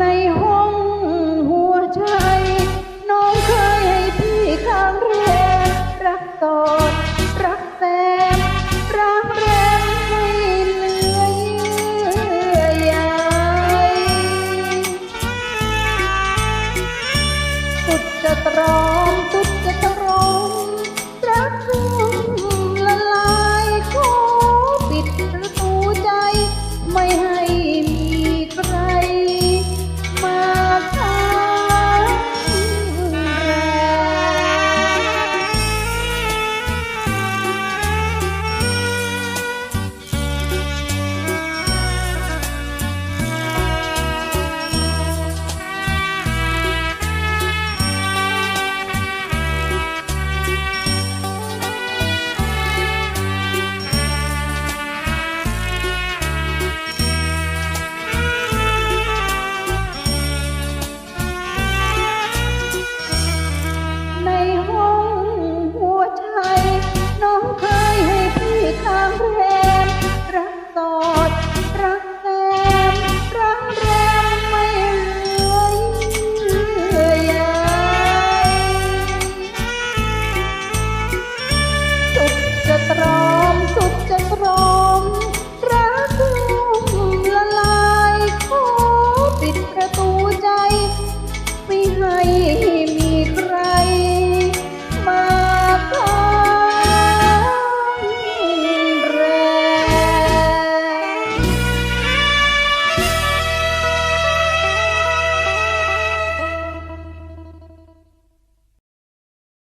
ในห้องหัวใจ น้องเคยให้พี่ข้างเรืงรักต่อ